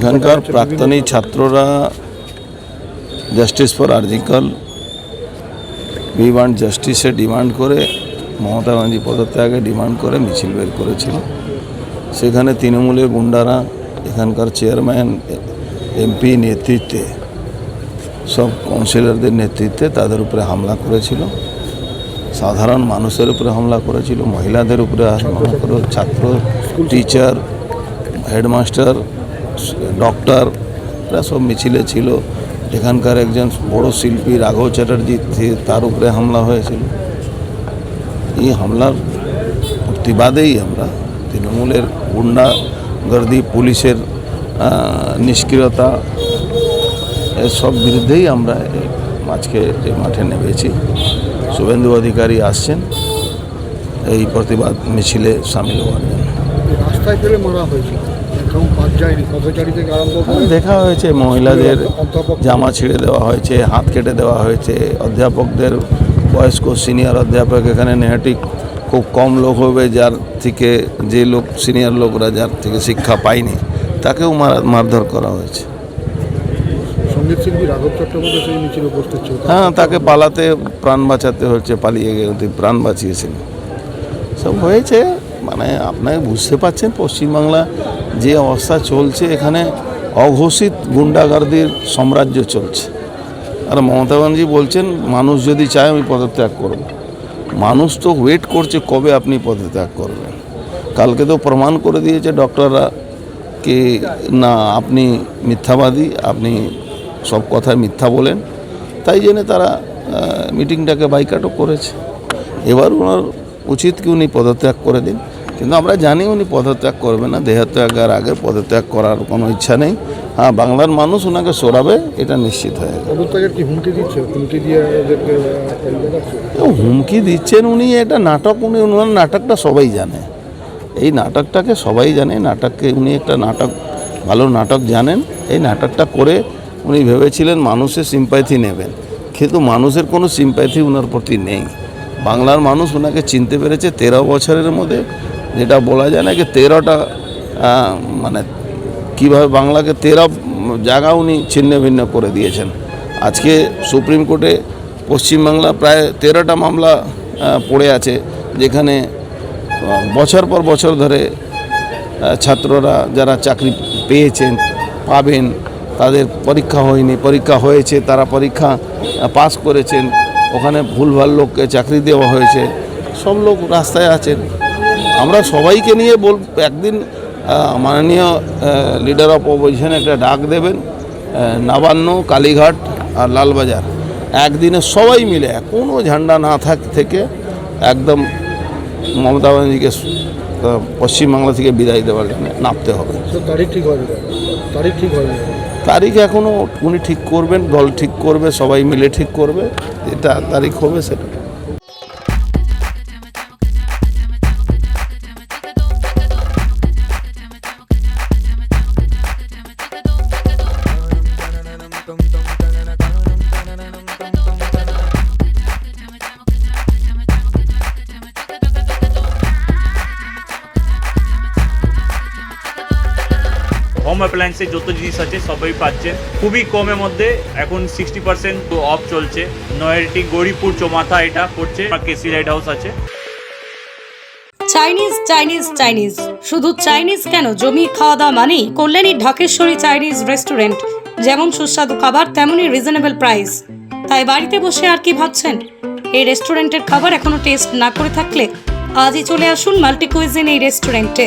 এখানকার প্রাক্তনী ছাত্ররা justice for RG Kar we want জাস্টিসে demand করে মমতা গান্ধী পদত্যাগে ডিমান্ড করে মিছিল বের করেছিল। সেখানে তৃণমূলের গুন্ডারা, এখানকার চেয়ারম্যান এমপি নেতৃত্বে, সব কাউন্সিলরদের নেতৃত্বে তাদের উপরে হামলা করেছিল। সাধারণ মানুষের উপরে হামলা করেছিল, মহিলাদের উপরে হামলা করে ছাত্র টিচার হেডমাস্টার ডক্টর এরা সব মিছিলে ছিল। এখানকার একজন বড় শিল্পী রাঘব চ্যাটার্জি তার উপরে হামলা হয়েছিল। এই হামলার প্রতিবাদেই আমরা তৃণমূলের গুন্ডাগর্দি, পুলিশের নিষ্ক্রিয়তা এসব বিরুদ্ধেই আমরা আজকে এই মাঠে নেমেছি। শুভেন্দু অধিকারী আসছেন। এই প্রতিবাদ মিছিলে সামিল হওয়ার জন্য। রাস্তায় মারা হয়েছে এখন বাদ যায়নি পথচারী থেকে আরম্ভ করে দেখা হয়েছে মহিলাদের জামা ছিঁড়ে দেওয়া হয়েছে হাত কেটে দেওয়া হয়েছে। অধ্যাপকদের বয়স্ক সিনিয়র অধ্যাপক এখানে নেহাটি খুব কম লোক হবে যার থেকে যে লোক সিনিয়র লোকরা যার থেকে শিক্ষা পায়নি তাকেও মার মারধর করা হয়েছে। হ্যাঁ তাকে পালাতে প্রাণ বাঁচাতে হয়েছে পালিয়ে গিয়ে প্রাণ বাঁচিয়েছিল সব হয়েছে মানে আপনাকে বুঝতে পারছেন, পশ্চিমবাংলা যে অবস্থা চলছে, এখানে অঘোষিত গুন্ডাগার্দির সাম্রাজ্য চলছে। আর মমতা ব্যানার্জি বলছেন, মানুষ যদি চায় আমি পদত্যাগ করব। মানুষ তো ওয়েট করছে কবে আপনি পদত্যাগ করবেন। কালকে তো প্রমাণ করে দিয়েছে ডক্টররা কি না, আপনি মিথ্যাবাদী, আপনি সব কথায় মিথ্যা বলেন। তাই জন্য তারা মিটিংটাকে বাইকাটও করেছে। এবার ওনার উচিত কি উনি পদত্যাগ করে দিন। কিন্তু আমরা জানি উনি পদত্যাগ করবে না দেহত্যাগের আগে পদত্যাগ করার কোনো ইচ্ছা নেই। হ্যাঁ বাংলার মানুষ ওনাকে সরাবে এটা নিশ্চিত হয়ে গেছে কি হুমকি দিচ্ছে? দিয়ে হুমকি দিচ্ছেন উনি এটা নাটক উনি ওনার নাটকটা সবাই জানে। এই নাটকটাকে সবাই জানে নাটককে উনি একটা নাটক ভালো নাটক জানেন। এই নাটকটা করে উনি ভেবেছিলেন মানুষের সিম্প্যাথি নেবেন। কিন্তু মানুষের কোনো সিম্প্যাথি ওনার প্রতি নেই। বাংলার মানুষ ওনাকে চিনতে পেরেছে তেরো বছরের মধ্যে। যেটা বলা যায় না কি তেরোটা মানে কীভাবে বাংলাকে তেরো জায়গা উনি ছিন্ন ভিন্ন করে দিয়েছেন। আজকে সুপ্রিম কোর্টে পশ্চিমবাংলা প্রায় তেরোটা মামলা পড়ে আছে, যেখানে বছর পর বছর ধরে ছাত্ররা যারা চাকরি পেয়েছেন, পাবেন, তাদের পরীক্ষা হয়নি, পরীক্ষা হয়েছে, তারা পরীক্ষা পাস করেছেন, ওখানে ভুলভাল লোককে চাকরি দেওয়া হয়েছে, সব লোক রাস্তায় আছেন। আমরা সবাইকে নিয়ে বল একদিন মাননীয় লিডার অফ অপোজিশন একটা ডাক দেবেন নবান্ন কালীঘাট আর লালবাজার। একদিনে সবাই মিলে কোনো ঝান্ডা না থাক থেকে একদম মমতা ব্যানার্জিকে পশ্চিমবাংলা থেকে বিদায় দেওয়ার জন্য নামতে হবে। তারিখ ঠিক হয়নি তারিখ ঠিক হয়নি তারিখ এখনও উনি ঠিক করবেন দল ঠিক করবে সবাই মিলে ঠিক করবে যেটা তারিখ হবে সেটা। হোম অ্যাপ্লায়েন্সের যত জিনিস আছে, সবই পাচ্ছেন। খুবই কমের মধ্যে এখন সিক্সটি পার্সেন্ট অফ চলছে। নয়ারটি গৌরীপুর চৌমাথা এটা পড়ছে কেসি লাইট হাউস আছে। Chinese Chinese Chinese. শুধু চাইনিজ কেন? জমি খাওয়া দাওয়া মানেই কল্যাণী ঢাকেশ্বরী চাইনিজ রেস্টুরেন্ট যেমন সুস্বাদু খাবার, তেমনই রিজনেবল প্রাইস তাই বাড়িতে বসে আর কি ভাবছেন? এই রেস্টুরেন্টের খাবার এখনও টেস্ট না করে থাকলে আজই চলে আসুন মাল্টি কুইজিন এই রেস্টুরেন্টে